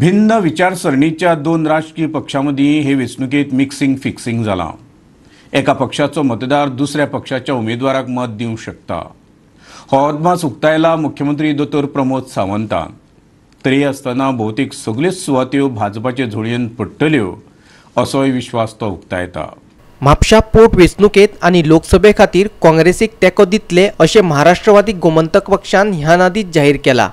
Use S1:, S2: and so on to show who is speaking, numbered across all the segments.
S1: भिन्न विचारसरणीच्या दोन राजकीय पक्षांमदीं हे वेंचणुकेंत मिक्सिंग फिक्सिंग जालां एका पक्षाचो मतदार दुसऱ्या पक्षाच्या उमेदवाराक मत दिवंक शकता. हो अदमास उक्तायला मुख्यमंत्री दोतोर प्रमोद सावंतान तरी आसतना भोवतीक सगल्योच सुवात्यो भाजपाचे झोळयेंत पडटल्यो असोय विश्वास तो उक्तायता.
S2: म्हापशा पोट वेंचणुकेत आनी लोकसभे खातीर काँग्रेसीक तेंको दितले अशें महाराष्ट्रवादी गोमंतक पक्षान ह्या नादीत जाहीर केला.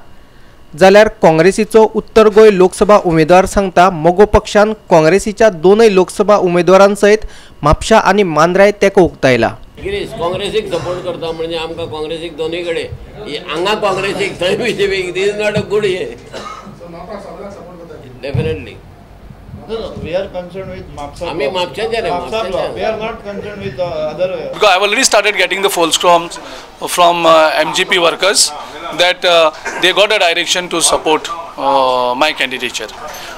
S2: जाल्यार काँग्रेसीचो उत्तर गोंय लोकसभा उमेदवार सांगता मोगो पक्षान काँग्रेसीच्या दोनय लोकसभा उमेदवारां सयत म्हापशा आनी मांद्राय तेंको उक्तायला
S3: गिरीश काँग्रेसीक सपोर्ट करता म्हणजे आमकां काँग्रेसीक दोनूय कडेन ही हांगा काँग्रेसीक थंय बीजेपीक दीस नॉट अ गुड हे definitely
S4: No, no, we are concerned with Mapsa
S3: आम्ही
S4: block.
S3: म्हापशाचे रे,
S4: Mapsa
S3: म्हापशाचे.
S4: block. We are not concerned with the other.
S5: Because I've already started getting the Folkstroms from uh, MGP workers that uh, they got a direction to support uh, my candidature.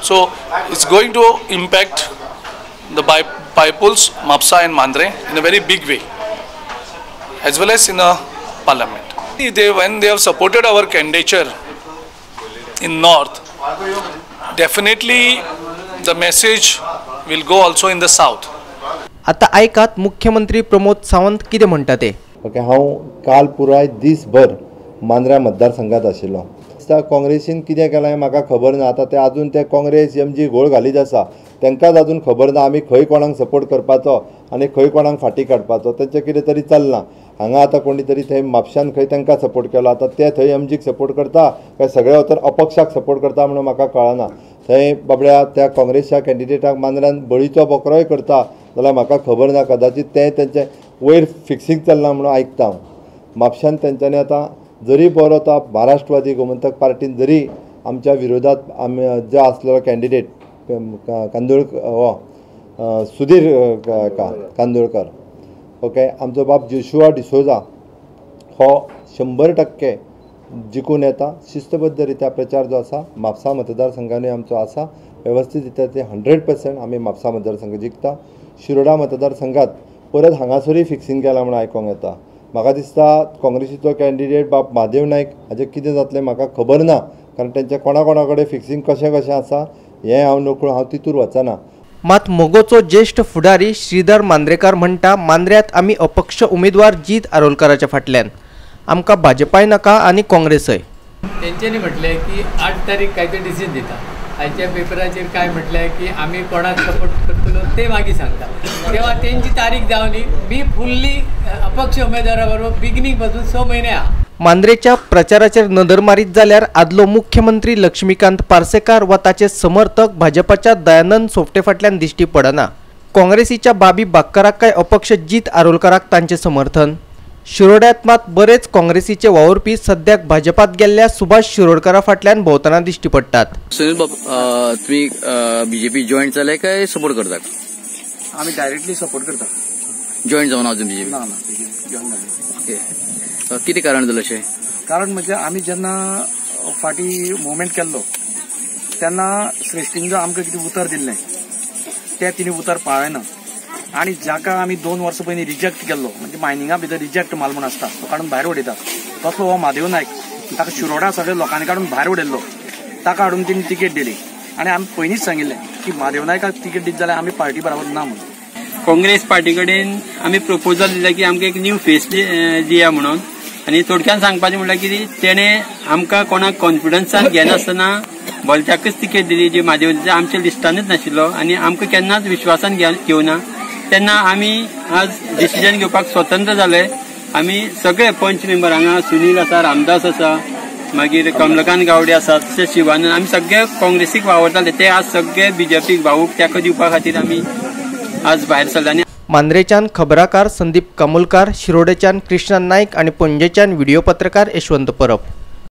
S5: So it's going to impact the Paipuls, Mapsa and Mandre in a very big way, as well as in the parliament. They, when they have supported our candidature in North, definitely the message will go also in the South.
S2: आता ऐकात मुख्यमंत्री प्रमोद सावंत कितें म्हणटा ते
S6: okay हांव काल पुराय दीसभर मांद्र्या मतदारसंघात आशिल्लो दिसता काँग्रेसीन कितें केलां हें म्हाका खबर ना. आतां ते आजून ते काँग्रेस एम जी घोळ घालीत आसा. तेंकांच आजून खबर ना. आमी खंय कोणाक सपोर्ट करपाचो आनी खंय कोणाक फाटीं काडपाचो तेंचें कितें तरी चल्लां हांगा आतां कोणी तरी थंय म्हापशान खंय तेंकां सपोर्ट केलो. आतां ते थंय एम जीक सपोर्ट करता. काय सगळे तर अपक्षाक सपोर्ट करता म्हणून म्हाका कळना. थंय बाबड्या त्या काँग्रेसच्या कॅन्डिडेटाक मांद्र्यान बळीचो बोकरोय करता. जाल्यार म्हाका खबर ना कदाचित तें तेंचें वयर फिक्सींग चल्लां म्हणून आयकता हांव. म्हापशान तेंच्यांनी आतां जरी बरो तो महाराष्ट्रवादी गोमंतक पार्टीन जरी आमच्या विरोधात आमी जो आसलेलो कॅन्डिडेट कांदोळ हो सुधीर का- कांदोळकर ओके आमचो बाब जिशुआ डिसोजा हो शंबर टक्के जिखून येता शिस्तबद्ध रित्या प्रचार जो आसा म्हापसा मतदारसंघानूय आमचो आसा वेवस्थीत रित्या ते हंड्रेड पर्सेंट आमी म्हापसा मतदारसंघ जिखता शिरोडा मतदारसंघात परत हांगासरूय फिक्सींग केला म्हणून आयकोंक येता. म्हाका दिसता काँग्रेसीचो कॅन्डिडेट बाब म्हादेव नायक हाजें कितें जातलें म्हाका खबर ना. कारण तेंचें कोणा कोणा कडेन फिक्सींग कशें कशें आसा हें हांव नकळो हांव तितूर वचना.
S2: मात मोगोचो ज्येष्ठ फुडारी श्रीधर मांद्रेकार म्हणटा मांद्र्यात आमी अपक्ष उमेदवार जीत आरोलकराच्या फाटल्यान. आमकां भाजपाय नाका आनी काँग्रेसय.
S7: तेंच्यांनी म्हटलें की आठ तारीख काय ते डिसिजन दिता आयच्या पेपराचेर काय म्हटलें की आमी कोणाक सपोर्ट करतलो ते मागीर सांगता तेव्हा तेंची तारीख जावनी मी फुल्ली अपक्ष उमेदवारा बरोबर बिगिनींगपासून स म्हयने आहा
S2: मांद्रेच्या प्रचाराचेर नदर मारीत जाल्यार आदलो मुख्यमंत्री लक्ष्मीकांत पार्सेकार वा ताचे समर्थक भाजपाच्या दयानंद सोपटे फाटल्यान दिश्टी पडना. काँग्रेसीच्या बाबी बाक्कराक काय अपक्ष जीत आरोलकाराक तांचे समर्थन? शिरोड्यात मात बरेच काँग्रेसीचे वावुरपी सद्याक भाजपात गेल्ल्या सुभाष शिरोडकरा फाटल्यान भोंवतना दिश्टी पडटात
S8: सुनील बाब तुम्ही बीजेपी जॉईन झालाय काय सपोर्ट करता?
S9: आम्ही डायरेक्टली सपोर्ट करता.
S8: जॉईन जाऊन अजून बीजेपी
S9: ना ना जॉईन झाले.
S8: ओके अ, किती कारण जालें अशें
S9: कारण म्हणजे आमी जेन्ना फाटी मुवमेंट केल्लो तेन्ना श्रेष्ठीन जो आमकां कितें उतर दिल्लें तें तिणी उतर पाळयना. आनी जाका आमी दोन वर्सां पयलीं रिजेक्ट केल्लो म्हणजे मायनिंगा भितर रिजेक्ट माल म्हणून आसता तो काडून भायर उडयता तसलो हो म्हादेव नायक ताका शिरोडा सगळ्या लोकांनी काडून भायर उडयल्लो ताका हाडून तिणी तिकेट दिली. आनी आमी पयलींच सांगिल्लें की म्हादेव नायकाक तिकेट दित जाल्यार आमी पार्टी बरोबर ना म्हणून.
S10: काँग्रेस पार्टी कडेन आमी प्रपोजल दिला की आमकां एक न्यू फेस दिया म्हणून. आनी थोडक्यान सांगपाचें म्हणल्यार की तेणे आमकां कोणाक कॉन्फिडन्सान घेनासतना भलत्याकच तिकेट दिली जी म्हादेव आमच्या लिस्टानूच नाशिल्लो आनी आमकां केन्नाच विश्वासान घेवना तेन्ना आमी आज डिसिजन घेवपाक स्वतंत्र जाले आमी सगळे पंच मेंबर हांगा सुनील आसा रामदास आसा मागीर कमलकांत गावडे आसा तशेंच शिवानंद आमी सगळे काँग्रेसीक वावरताले. ते आज सगळे बीजेपीक भावूक तेका दिवपा खातीर आमी आज भायर सरले आनी
S2: मांद्रेच्यान खबराकार संदीप कामुलकार शिरोडेच्यान कृष्णा नायक आनी पणजेच्यान व्हिडिओ पत्रकार यशवंत परब.